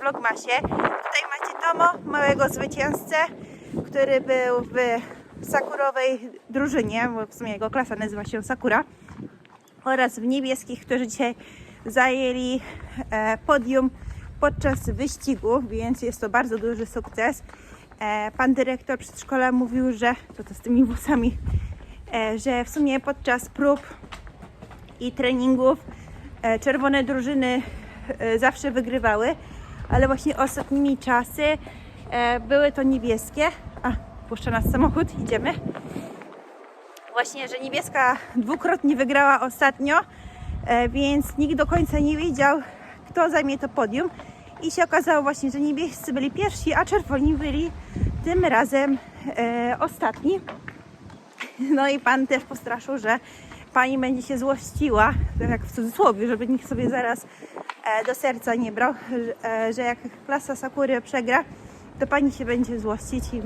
vlogmasie. Tutaj macie Tomo, małego zwycięzcę, który był w sakurowej drużynie, bo w sumie jego klasa nazywa się Sakura, oraz w niebieskich, którzy dzisiaj zajęli e, podium podczas wyścigu, więc jest to bardzo duży sukces. E, pan dyrektor przedszkola mówił, że co to z tymi włosami, e, że w sumie podczas prób i treningów czerwone drużyny zawsze wygrywały, ale właśnie ostatnimi czasy e, były to niebieskie. A, puszcza nas samochód, idziemy. Właśnie, że niebieska dwukrotnie wygrała ostatnio, e, więc nikt do końca nie wiedział, kto zajmie to podium. I się okazało właśnie, że niebiescy byli pierwsi, a czerwoni byli tym razem e, ostatni. No i pan też postraszył, że pani będzie się złościła, tak w cudzysłowie, żeby nikt sobie zaraz e, do serca nie brał, że, e, że jak klasa Sakury przegra, to pani się będzie złościć i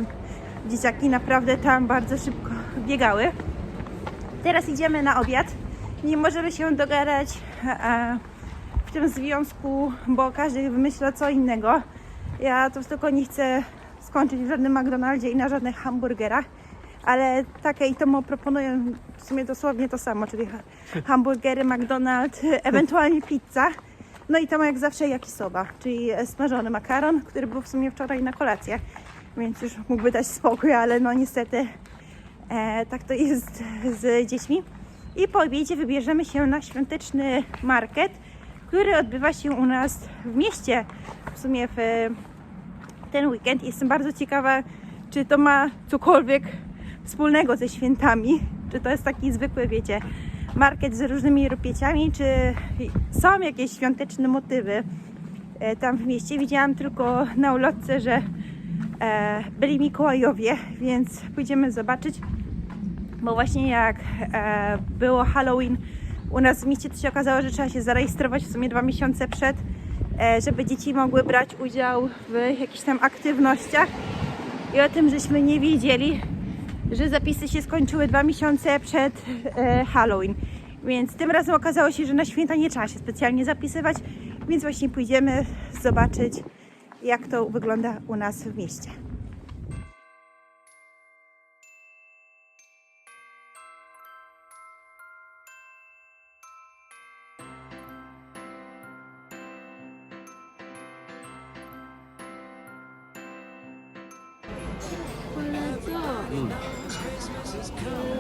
dzieciaki naprawdę tam bardzo szybko biegały. Teraz idziemy na obiad. Nie możemy się dogadać e, w tym związku, bo każdy wymyśla co innego. Ja to tylko nie chcę skończyć w żadnym McDonaldzie i na żadnych hamburgerach, ale takie i to proponują w sumie dosłownie to samo, czyli ha- hamburgery, McDonald's, ewentualnie pizza. No i tam jak zawsze yakisoba, czyli smażony makaron, który był w sumie wczoraj na kolację, więc już mógłby dać spokój, ale no niestety E, tak to jest z dziećmi. I po obiedzie wybierzemy się na świąteczny market, który odbywa się u nas w mieście. W sumie w e, ten weekend. Jestem bardzo ciekawa, czy to ma cokolwiek wspólnego ze świętami. Czy to jest taki zwykły, wiecie, market z różnymi rupieciami, czy są jakieś świąteczne motywy e, tam w mieście. Widziałam tylko na ulotce, że e, byli Mikołajowie, więc pójdziemy zobaczyć. Bo właśnie jak e, było Halloween u nas w mieście, to się okazało, że trzeba się zarejestrować w sumie dwa miesiące przed, żeby dzieci mogły brać udział w jakichś tam aktywnościach. I o tym żeśmy nie wiedzieli, że zapisy się skończyły dwa miesiące przed e, Halloween. Więc tym razem okazało się, że na święta nie trzeba się specjalnie zapisywać, więc właśnie pójdziemy zobaczyć, jak to wygląda u nas w mieście. No.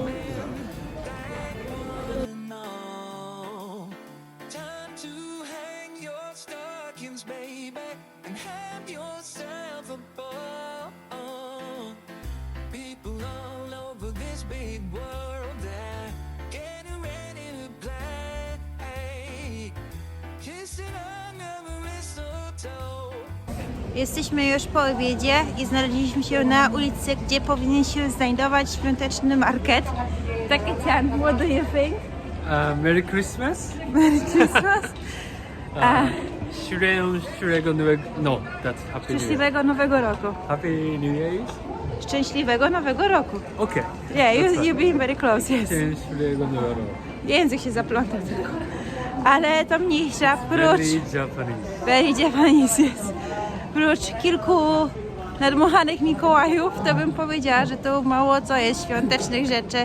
Jesteśmy już po obiedzie i znaleźliśmy się na ulicy, gdzie powinien się znajdować świąteczny market. Takician, what do you think? Uh, Merry Christmas. Merry Christmas. Uh, Shirego Nowego. No, that's Happy. Szczęśliwego Nowego Roku. Happy New Year. Szczęśliwego Nowego Roku. Okay. Yeah, you, you've been very close, yes. Shirego Nowego. Język się zaplątał tylko. Ale to mniejsza, prócz... Very Japanese. Very Japanese, yes. Prócz kilku nadmuchanych Mikołajów, to bym powiedziała, że tu mało co jest świątecznych rzeczy.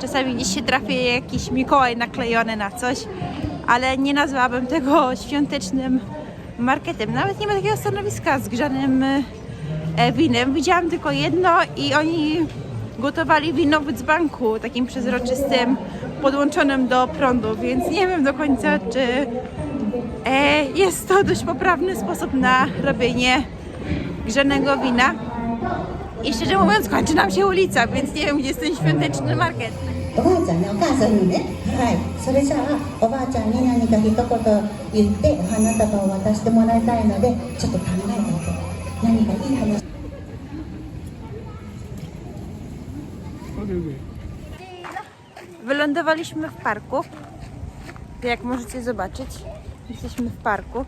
Czasami gdzieś się trafi jakiś Mikołaj naklejony na coś, ale nie nazwałabym tego świątecznym marketem. Nawet nie ma takiego stanowiska z grzanym e, winem. Widziałam tylko jedno i oni gotowali wino w dzbanku, takim przezroczystym, podłączonym do prądu, więc nie wiem do końca, czy E, jest to dość poprawny sposób na robienie grzanego wina. I szczerze mówiąc, kończy nam się ulica, więc nie wiem, gdzie jest ten świąteczny market. おばあちゃんねお母さんにねはいそれじゃあおばあちゃんに何か一言言ってお花束を渡してもらいたいのでちょっと考えてあげて何かいい話 Wylądowaliśmy w parku. Jak możecie zobaczyć, jesteśmy w parku.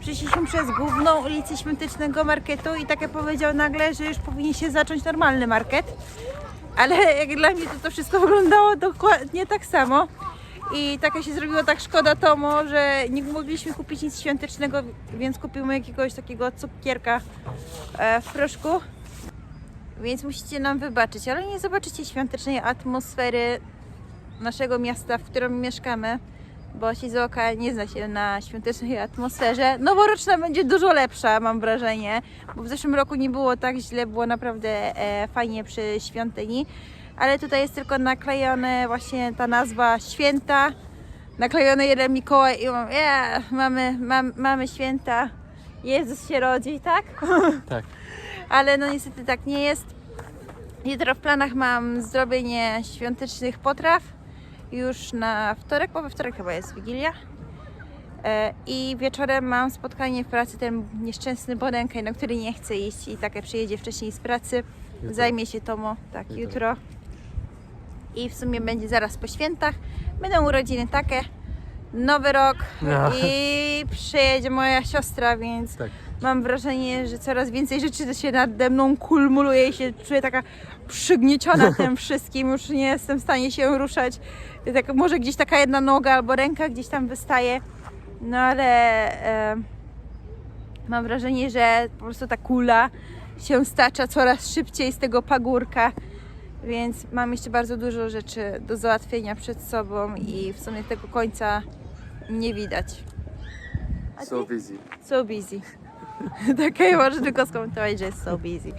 Przyszliśmy przez główną ulicę Świątecznego Marketu i takie powiedział nagle, że już powinien się zacząć normalny market. Ale jak dla mnie to, to wszystko wyglądało dokładnie tak samo. I takie się zrobiło tak szkoda Tomo, że nie mogliśmy kupić nic świątecznego, więc kupimy jakiegoś takiego cukierka e, w proszku. Więc musicie nam wybaczyć, ale nie zobaczycie świątecznej atmosfery naszego miasta, w którym mieszkamy, bo Shizuoka nie zna się na świątecznej atmosferze. Noworoczna będzie dużo lepsza, mam wrażenie, bo w zeszłym roku nie było tak źle, było naprawdę e, fajnie przy świątyni, ale tutaj jest tylko naklejone właśnie ta nazwa święta, naklejony jeden Mikołaj i mam, yeah, mamy, mam, mamy święta, Jezus się rodzi, tak? Tak. ale no niestety tak nie jest. Jutro w planach mam zrobienie świątecznych potraw już na wtorek, bo we wtorek chyba jest Wigilia. E, I wieczorem mam spotkanie w pracy, ten nieszczęsny Bodenkę, na który nie chce iść i takie przyjedzie wcześniej z pracy. Jutro. Zajmie się Tomo, tak, Jutro. jutro. I w sumie będzie zaraz po świętach. Będą urodziny takie, nowy rok No. i przyjedzie moja siostra, więc Tak. mam wrażenie, że coraz więcej rzeczy się nade mną kumuluje i się czuję taka przygnieciona tym wszystkim. Już nie jestem w stanie się ruszać. Tak, może gdzieś taka jedna noga albo ręka gdzieś tam wystaje. No ale e, mam wrażenie, że po prostu ta kula się stacza coraz szybciej z tego pagórka. Więc mam jeszcze bardzo dużo rzeczy do załatwienia przed sobą i w sumie tego końca nie widać. A So ty? busy. So busy. Takie może tylko skomentować, że jest so busy.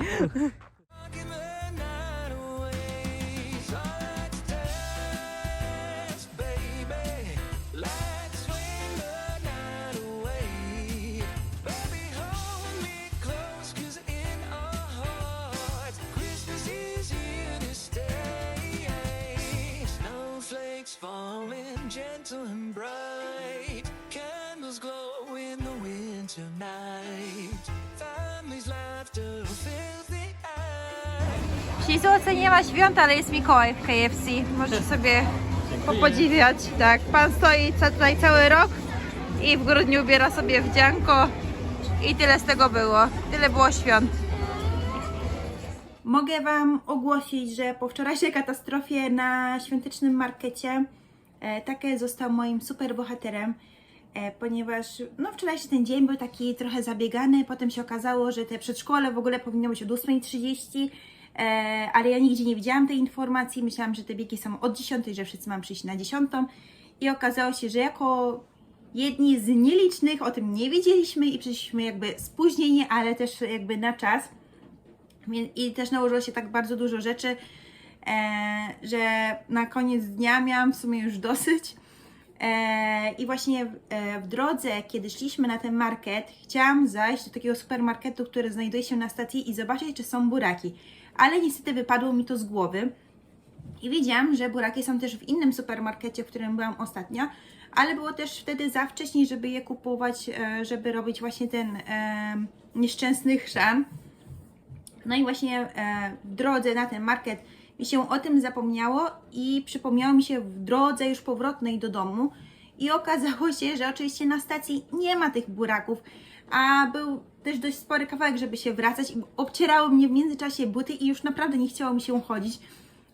Nie ma świąt, ale jest Mikołaj w KFC. Możecie sobie popodziwiać. Tak, pan stoi tutaj cały rok i w grudniu ubiera sobie wdzianko i tyle z tego było. Tyle było świąt. Mogę Wam ogłosić, że po wczorajszej katastrofie na świątecznym markecie e, Take został moim super bohaterem, e, ponieważ no, wczorajszy ten dzień był taki trochę zabiegany. Potem się okazało, że te przedszkole w ogóle powinno być od 8.30, e, ale ja nigdzie nie widziałam tej informacji. Myślałam, że te biegi są od 10, że wszyscy mam przyjść na 10. I okazało się, że jako jedni z nielicznych o tym nie wiedzieliśmy i przyszliśmy jakby spóźnieni, ale też jakby na czas. I też nałożyło się tak bardzo dużo rzeczy, e, że na koniec dnia miałam w sumie już dosyć. E, I właśnie e, w drodze, kiedy szliśmy na ten market, chciałam zajść do takiego supermarketu, który znajduje się na stacji i zobaczyć, czy są buraki. Ale niestety wypadło mi to z głowy. I wiedziałam, że buraki są też w innym supermarkecie, w którym byłam ostatnio, ale było też wtedy za wcześnie, żeby je kupować, e, żeby robić właśnie ten e, nieszczęsny chrzan. No i właśnie e, w drodze na ten market mi się o tym zapomniało i przypomniało mi się w drodze już powrotnej do domu i okazało się, że oczywiście na stacji nie ma tych buraków, a był też dość spory kawałek, żeby się wracać i obcierało mnie w międzyczasie buty i już naprawdę nie chciało mi się chodzić.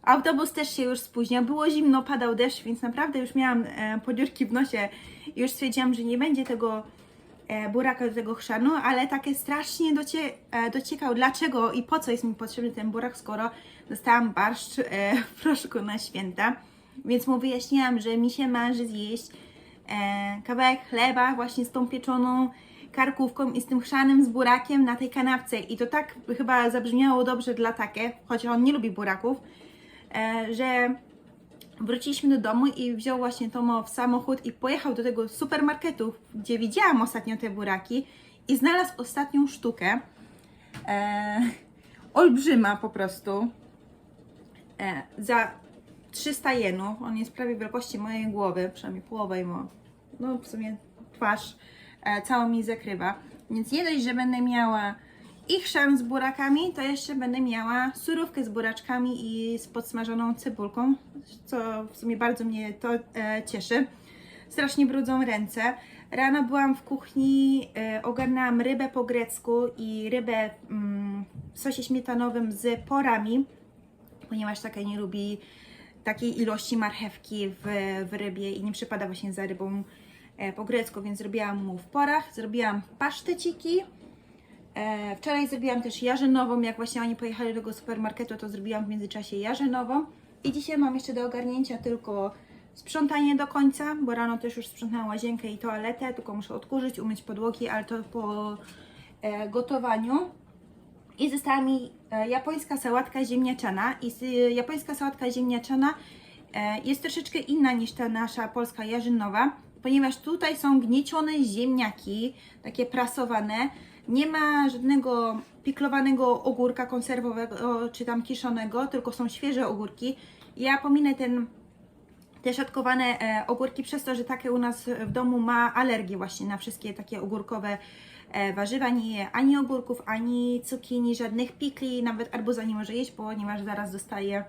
Autobus też się już spóźniał, było zimno, padał deszcz, więc naprawdę już miałam e, podziurki w nosie i już stwierdziłam, że nie będzie tego e, buraka do tego chrzanu, ale takie strasznie docie, e, dociekał, dlaczego i po co jest mi potrzebny ten burak, skoro dostałam barszcz e, w proszku na święta. Więc mu wyjaśniłam, że mi się marzy zjeść e, kawałek chleba właśnie z tą pieczoną karkówką i z tym chrzanem z burakiem na tej kanapce. I to tak chyba zabrzmiało dobrze dla takie, chociaż on nie lubi buraków, e, że wróciliśmy do domu i wziął właśnie Tomo w samochód i pojechał do tego supermarketu, gdzie widziałam ostatnio te buraki i znalazł ostatnią sztukę. E, olbrzyma po prostu. E, za 300 jenów. On jest prawie wielkości mojej głowy, przynajmniej połowę mo. No w sumie twarz całą mi zakrywa. Więc nie dość, że będę miała ich szan z burakami, to jeszcze będę miała surówkę z buraczkami i z podsmażoną cebulką, co w sumie bardzo mnie to e, cieszy. Strasznie brudzą ręce. Rano byłam w kuchni, e, ogarnęłam rybę po grecku i rybę mm, w sosie śmietanowym z porami, ponieważ taka nie lubi takiej ilości marchewki w, w rybie i nie przypada właśnie za rybą e, po grecku, więc zrobiłam mu w porach. Zrobiłam paszteciki. E, wczoraj zrobiłam też jarzynową, jak właśnie oni pojechali do tego supermarketu, to zrobiłam w międzyczasie jarzynową. I dzisiaj mam jeszcze do ogarnięcia tylko sprzątanie do końca, bo rano też już sprzątałam łazienkę i toaletę, tylko muszę odkurzyć, umyć podłogi, ale to po e, gotowaniu. I została mi e, japońska sałatka ziemniaczana. I japońska sałatka ziemniaczana e, jest troszeczkę inna niż ta nasza polska jarzynowa, ponieważ tutaj są gniecione ziemniaki, takie prasowane. Nie ma żadnego piklowanego ogórka konserwowego czy tam kiszonego, tylko są świeże ogórki. Ja pominę ten te szatkowane e, ogórki przez to, że takie u nas w domu ma alergię właśnie na wszystkie takie ogórkowe e, warzywa. Nie je ani ogórków, ani cukinii, żadnych pikli, nawet arbuza nie może jeść, ponieważ zaraz dostaje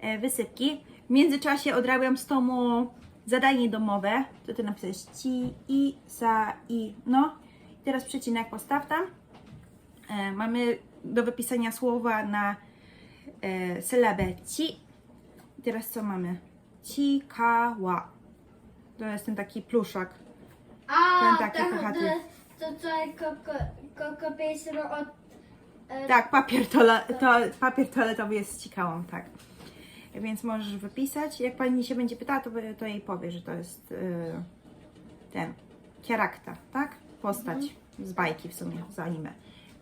e, wysypki. W międzyczasie odrabiam z tomu zadanie domowe. To ty napisałeś ci, i, sa, i, no. Teraz przecinek postaw tam. E, mamy do wypisania słowa na e, sylabę ci. I teraz co mamy? Cikawa. To jest ten taki pluszak. A, Ten taki to, kochaty. to, to, to koko, koko od... e, Tak, papier, tole, to, papier toaletowy jest z cikałą, tak. Więc możesz wypisać. Jak pani się będzie pytała, to, to jej powie, że to jest yy, ten kierakta, tak? Postać z bajki w sumie, z anime.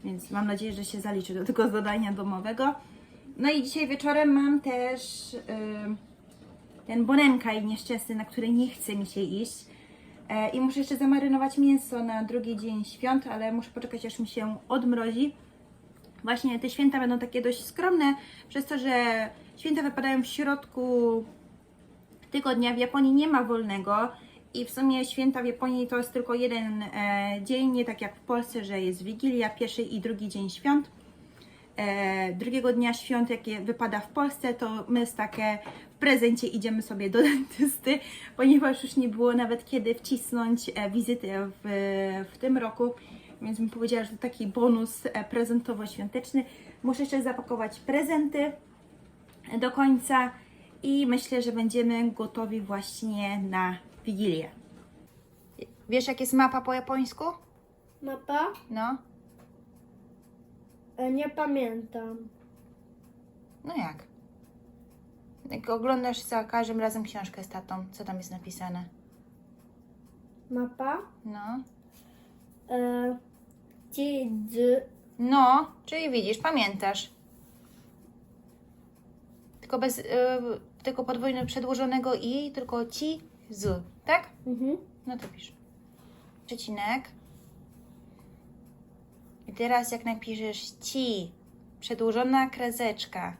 Więc mam nadzieję, że się zaliczy do tego zadania domowego. No i dzisiaj wieczorem mam też yy, ten bonenkaj nieszczęsny, na który nie chce mi się iść. E, I muszę jeszcze zamarynować mięso na drugi dzień świąt, ale muszę poczekać aż mi się odmrozi. Właśnie te święta będą takie dość skromne, przez to, że święta wypadają w środku tygodnia. W Japonii nie ma wolnego i w sumie święta w Japonii to jest tylko jeden e, dzień, nie tak jak w Polsce, że jest Wigilia, pierwszy i drugi dzień świąt. E, drugiego dnia świąt, jakie wypada w Polsce, to my z takie w prezencie idziemy sobie do dentysty, ponieważ już nie było nawet kiedy wcisnąć e, wizyty w, w tym roku, więc bym powiedziała, że to taki bonus e, prezentowo-świąteczny. Muszę jeszcze zapakować prezenty do końca i myślę, że będziemy gotowi właśnie na Wigilię. Wiesz, jak jest mapa po japońsku? Mapa? No, E, Nie pamiętam. no jak? Jak oglądasz za każdym razem książkę z tatą, co tam jest napisane? Mapa? No. E, Jidzu. No, czyli widzisz, pamiętasz. Tylko bez, y, tylko podwójnie przedłużonego i, tylko ci, z, tak? Mhm. No to pisz. Przecinek. I teraz jak napiszesz ci, przedłużona kreseczka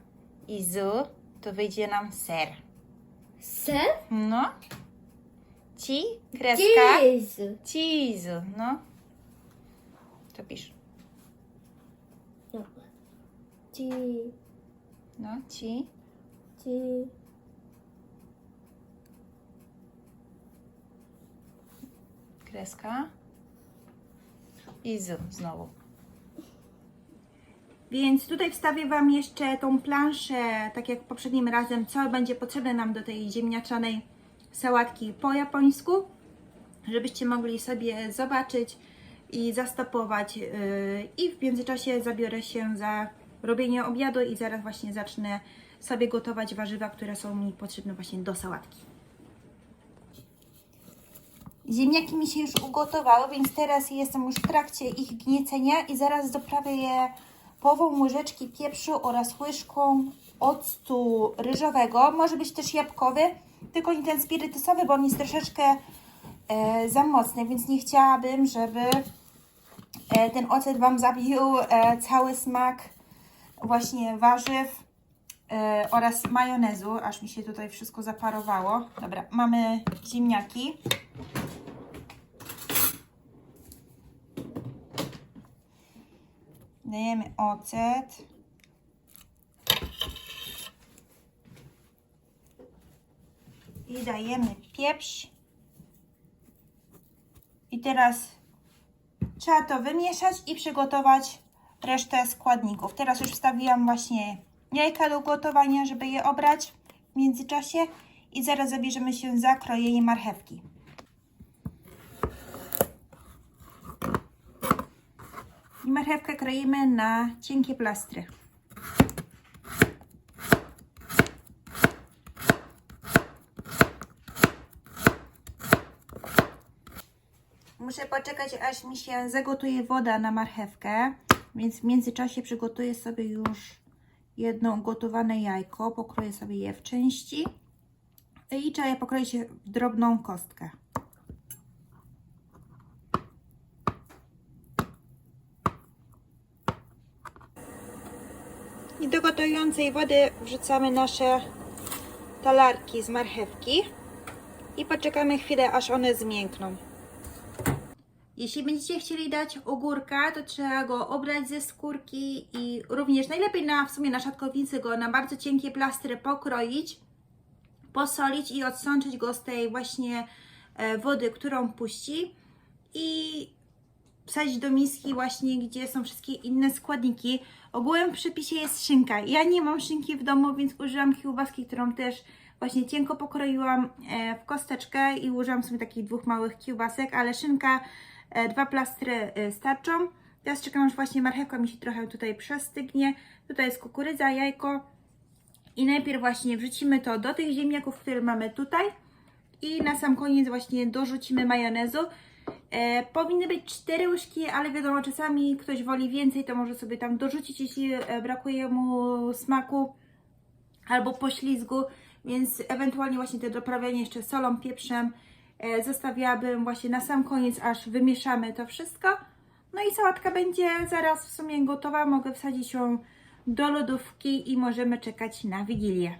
i z, to wyjdzie nam ser. Ser? No. Ci, kreska, Cheese. cheese, no. To pisz. No. Ci. No, ci, Ci. kreska i z znowu. Więc tutaj wstawię Wam jeszcze tą planszę, tak jak poprzednim razem, co będzie potrzebne nam do tej ziemniaczanej sałatki po japońsku, żebyście mogli sobie zobaczyć i zastopować. Yy, I w międzyczasie zabiorę się za robienie obiadu i zaraz właśnie zacznę sobie gotować warzywa, które są mi potrzebne właśnie do sałatki. Ziemniaki mi się już ugotowały, więc teraz jestem już w trakcie ich gniecenia i zaraz doprawię je połową łyżeczki pieprzu oraz łyżką octu ryżowego. Może być też jabłkowy, tylko nie ten spirytusowy, bo on jest troszeczkę e, za mocny, więc nie chciałabym, żeby e, ten ocet Wam zabił e, cały smak właśnie warzyw oraz majonezu, aż mi się tutaj wszystko zaparowało. Dobra, mamy ziemniaki. Dajemy ocet. I dajemy pieprz. I teraz trzeba to wymieszać i przygotować resztę składników. Teraz już wstawiłam właśnie jajka do gotowania, żeby je obrać w międzyczasie. I zaraz zabierzemy się za krojenie marchewki. I marchewkę kroimy na cienkie plastry. Muszę poczekać, aż mi się zagotuje woda na marchewkę, więc w międzyczasie przygotuję sobie już jedno ugotowane jajko. Pokroję sobie je w części i trzeba je pokroić w drobną kostkę. I do gotującej wody wrzucamy nasze talarki z marchewki i poczekamy chwilę, aż one zmiękną. Jeśli będziecie chcieli dać ogórka, to trzeba go obrać ze skórki i również najlepiej na w sumie na szatkowicy go na bardzo cienkie plastry pokroić, posolić i odsączyć go z tej właśnie e, wody, którą puści i wsadzić do miski właśnie, gdzie są wszystkie inne składniki. Ogółem w przepisie jest szynka. Ja nie mam szynki w domu, więc użyłam kiełbaski, którą też właśnie cienko pokroiłam e, w kosteczkę i użyłam sobie takich dwóch małych kiełbasek, ale szynka, dwa plastry e, starczą. Teraz czekam, aż właśnie marchewka mi się trochę tutaj przestygnie. Tutaj jest kukurydza, jajko. I najpierw właśnie wrzucimy to do tych ziemniaków, które mamy tutaj. I na sam koniec właśnie dorzucimy majonezu. E, powinny być cztery łyżki, ale wiadomo, czasami ktoś woli więcej, to może sobie tam dorzucić, jeśli e, brakuje mu smaku albo poślizgu, więc ewentualnie właśnie te doprawianie jeszcze solą, pieprzem e, zostawiałabym właśnie na sam koniec, aż wymieszamy to wszystko. No i sałatka będzie zaraz w sumie gotowa, mogę wsadzić ją do lodówki i możemy czekać na Wigilię.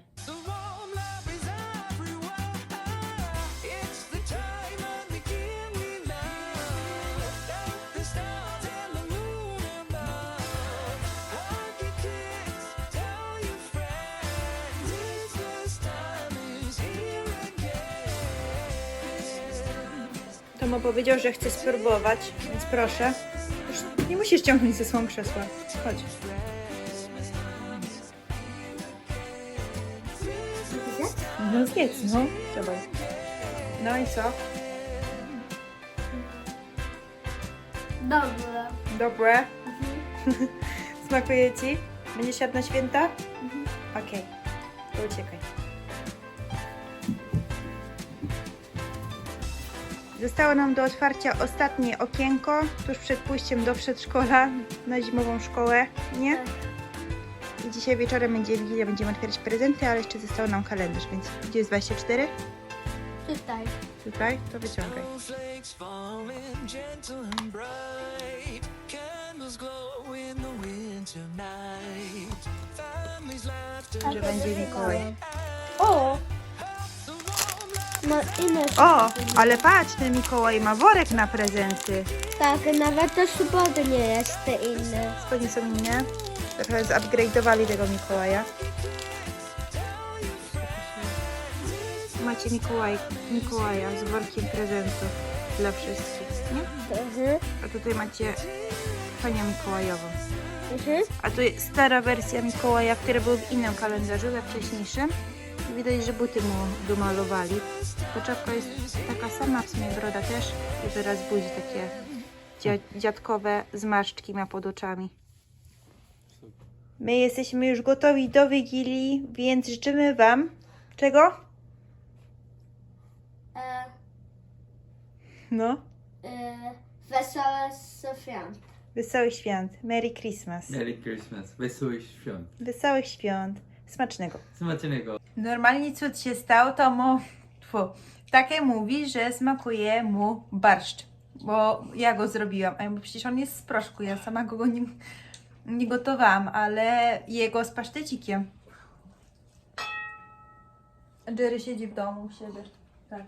Powiedział, że chce spróbować, więc proszę. Już nie musisz ciągnąć ze swą krzesła. Chodź. No zjedz, no. Zobacz. No i co? Dobre. Dobre? Smakuje Ci? Będziesz jadł na święta? Okej, to uciekaj. Zostało nam do otwarcia ostatnie okienko, tuż przed pójściem do przedszkola na zimową szkołę, nie? I dzisiaj wieczorem będzie Wigilia, będziemy otwierać prezenty, ale jeszcze został nam kalendarz, więc gdzie jest 24? Tutaj. Tutaj? To wyciągaj. Że będzie Mikołaj. O! No. O! Ale patrz, ten Mikołaj ma worek na prezenty. Tak, nawet to spodnie jest te inne. Spodnie są inne. Trochę zupgrade'owali tego Mikołaja. Macie Mikołaj, Mikołaja z workiem prezentów dla wszystkich, nie? Mhm. A tutaj macie panią Mikołajową. Mhm. A tu jest stara wersja Mikołaja, który był w innym kalendarzu, we wcześniejszym. Widać, że buty mu domalowali. Czapka jest taka sama, w sumie broda też. I wyraz budzi takie dzia- dziadkowe zmarszczki ma pod oczami. My jesteśmy już gotowi do Wigilii, więc życzymy Wam czego? E, No, e, wesołe Sofian. wesołych świąt. Merry Christmas. Merry Christmas. Wesołych świąt. Wesołych świąt. Smacznego. Smacznego. Normalnie cud się stał, to mu tfu, takie mówi, że smakuje mu barszcz, bo ja go zrobiłam, a ja mówię, przecież on jest z proszku, ja sama go nie, nie gotowałam, ale jego z pasztecikiem. Jerry siedzi w domu u siebie. Tak.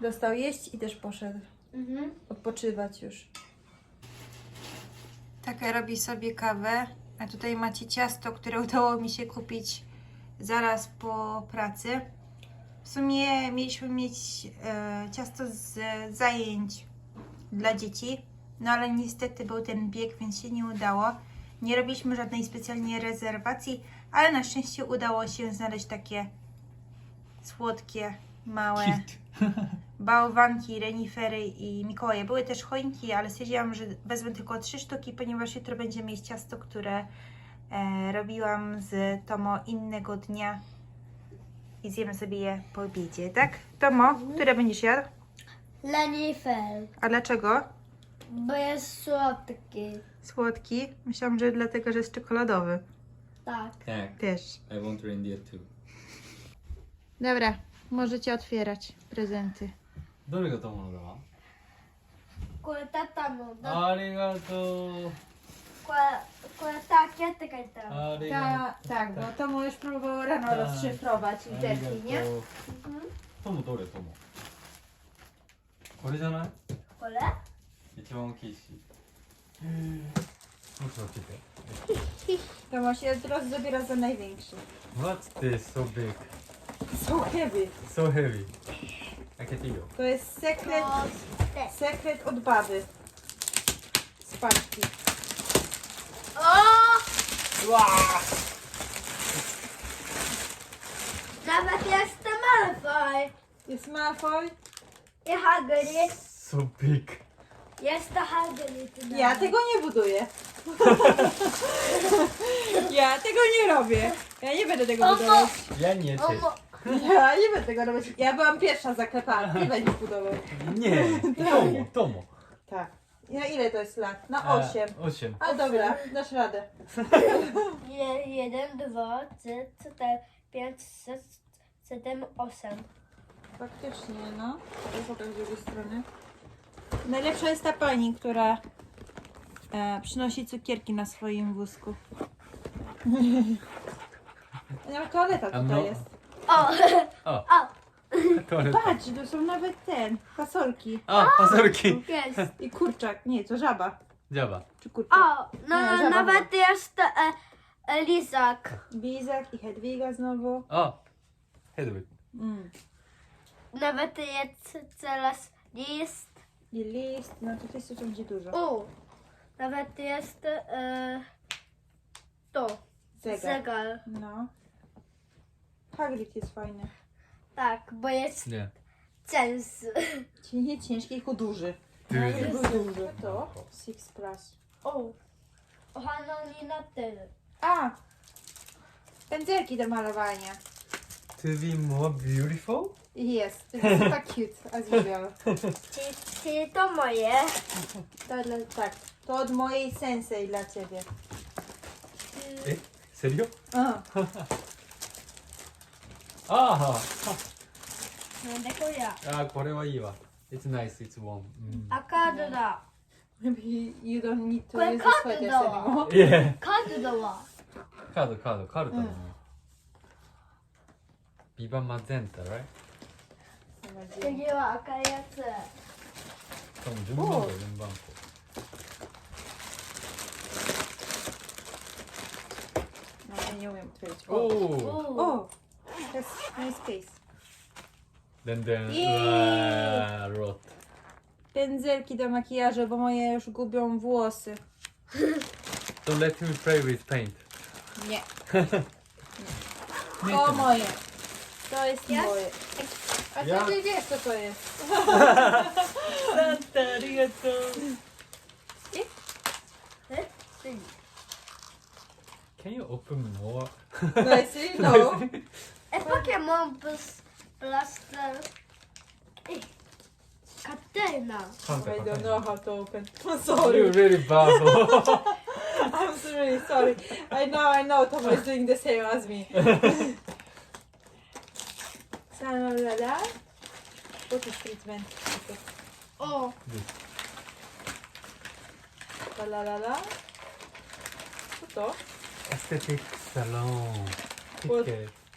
Dostał jeść i też poszedł Mhm. odpoczywać już. Taka robi sobie kawę, a tutaj macie ciasto, które udało mi się kupić zaraz po pracy. W sumie mieliśmy mieć e, ciasto z zajęć dla dzieci, no ale niestety był ten bieg, więc się nie udało. Nie robiliśmy żadnej specjalnie rezerwacji, ale na szczęście udało się znaleźć takie słodkie, małe bałwanki, renifery i Mikołaje. Były też choinki, ale stwierdziłam, że wezmę tylko trzy sztuki, ponieważ jutro będziemy mieć ciasto, które e, robiłam z Tomo innego dnia i zjemy sobie je po obiedzie, tak? Tomo, które będziesz jadł? Lenifer, A dlaczego? bo jest słodki. Słodki. Myślałam, że dlatego, że jest czekoladowy. Tak. Tak. Też. I want reindeer too. Dobra, możecie otwierać prezenty. どれが友のだ これタタのだありがとうこれこれtakieって書いてあるありが Ta, tak, bo Tomo już próbował rano Tak. rozszyfrować とうあり literki, nie? がとう友どれ友これじゃないこれ一番大きいしもっと大きいで Tomo się teraz zabiera za największy. What's this so big? So heavy. So heavy. Jakie piwo? To jest sekret, sekret od baby. Z paczki. O! Wow. Nawet jest to Malfoy. Jest Malfoy? I Hagrid. So big. Jest to Hagrid. Ja tego nie buduję. ja tego nie robię. Ja nie będę tego budować. Ja nie, ty. Ja nie będę tego robić. Ja byłam pierwsza zaklepana. Nie będziesz budował. nie 友友 Tak. Ja ile to jest lat? Na A, 8. osiem A dobra, dasz radę. je- jeden, dwa, trzy, cztery, pięć, sześć, siedem, osiem. Faktycznie, no. To pokaż z drugiej strony. Najlepsza jest ta pani, która e, przynosi cukierki na swoim wózku. Nawet toaleta A tutaj no. jest. O! O, O! Patrz, to są nawet ten, fasolki. O, pozorki. Jest! I kurczak, nie, to żaba. Działa. Czy kurczak? O! No, Nie, nawet jest e, e, lizak. I Hedwiga znowu. O, Hedwig. Mm. Nawet jest teraz list. I list, no to jest już będzie dużo. U! Nawet jest e, to. Zegar. Zegar. No. Hagrid jest fajny. Tak, bo jest Nie. cens. Ci Nie ciężki, tylko duży. Duży. No, tylko duży. To Six Plus. O, Hanonina tyle. a! Pędzelki do malowania. To be more beautiful? Jest. To jest tak cute, as usual. Czy, czy to moje? To dla, tak. To od mojej sensei dla ciebie. Mm. Serio? A. あーあこれはいいわ。It's nice, it's warm、あカードだ。Maybe you don't need to use this for カードだわ。カードカードカードだな、ん、次は赤いやつ。多分順番だよ番。こおー,お That's nice face. Denden. Jej! Rot. Pędzelki do makijażu, bo moje już gubią włosy. So let him play with paint. Nie, to moje. To jest Ja? moje. A co Ja? ty wiesz, co to jest? Santaria to... Can you open more? Bessie, no. E, Pokémon plus plaster. Ej, Katerina. I don't know how to open. I'm You sorry. really bad. I'm really sorry. I know, I know. Tom is doing the same as me. Salala. What is treatment? O, Salala. Co to? Aesthetic salon.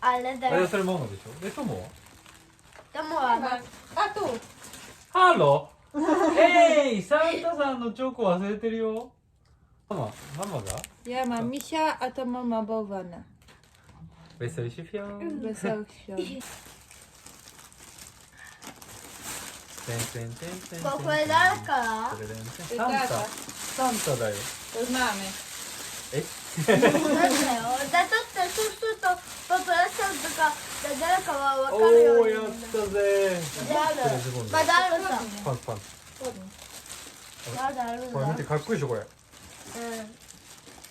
あれあれだよ。それママでしょ？えトモは？でもあの、A tu. ハロー。えいサンタさんのチョコ忘れてるよ。ママママが？Ja mam misia, a to mama bałwana. Wesoły się fion Wesołych świąt. てんてんてんてんてんここれ誰か？らこれだよね。えサンタ。誰サンタだよ。To z mamy. え？なんだよ。だってそうすると、パパラさんとか、誰かはわかるよおうにーやったぜまだあるさ。パンツパンツまだある見てかっこいいでしょこれうん。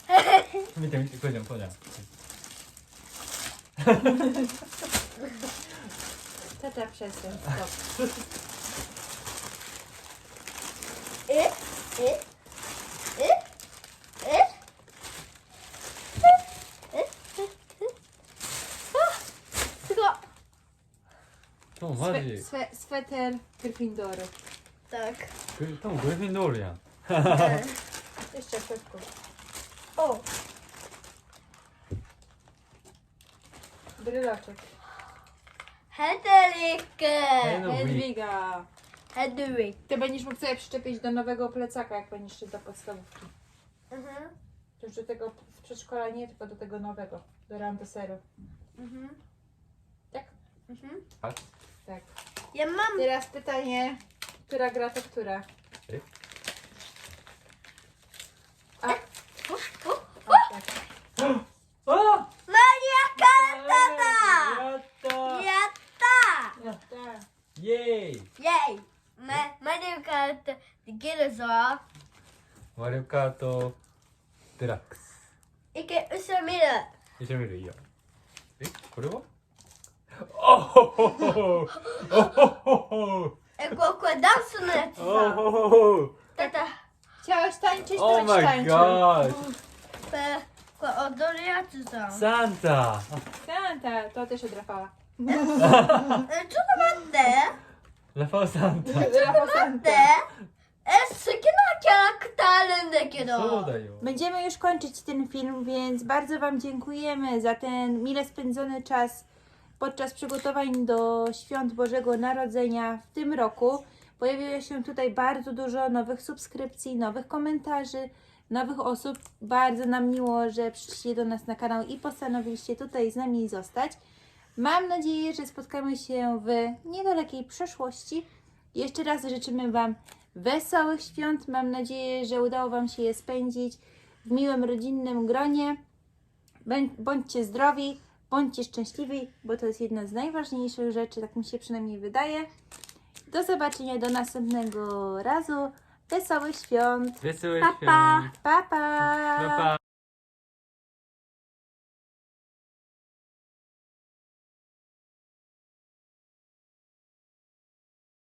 見て見てこれじゃんこれじゃん Tata przestań. Stop. えええ？え？swe, sweter Gryffindoru. Tak. 그, 형 그리핀도르야. Jeszcze szybko. O! Brylaczek. Hedwig! Hedwiga. Hedwig. Ty będziesz mógł sobie przyczepić do nowego plecaka, jak będziesz szedł do podstawówki. Mhm. To już do tego z przedszkola nie, tylko do tego nowego, do randoseru. Mhm. Tak? Mhm. Tak? Tak. Ja mam. Teraz pytanie, która gra to która? Ty? A. O, o, o, tak. O! No Maria Kartata! Jata! Jata! Jata! Jej! Jej! Ma Mario Kart Gilazor. Mario Kart デラックス。いけ、後ろ見る。後ろ見る、いいよ。え、これは Ohohoho! Jak układam sunetca. Ohohoho! Tata, Chciałeś tańczyć, oh to Oh my tańczyć. god! pe, ko- odolia? Santa! Santa, to też od Rafała. E, e Co to ma D? Santa! Rafał D? Santa. Co kiedo. dają? Będziemy już kończyć ten film, więc bardzo Wam dziękujemy za ten mile spędzony czas podczas przygotowań do świąt Bożego Narodzenia w tym roku. Pojawiło się tutaj bardzo dużo nowych subskrypcji, nowych komentarzy, nowych osób. Bardzo nam miło, że przyszliście do nas na kanał i postanowiliście tutaj z nami zostać. Mam nadzieję, że spotkamy się w niedalekiej przyszłości. Jeszcze raz życzymy Wam wesołych świąt. Mam nadzieję, że udało Wam się je spędzić w miłym rodzinnym gronie. Bądźcie zdrowi, bądźcie szczęśliwi, bo to jest jedna z najważniejszych rzeczy, tak mi się przynajmniej wydaje. Do zobaczenia do następnego razu. Wesołych świąt. Wesołych Pa, pa. świąt Pa, pa! Pa, pa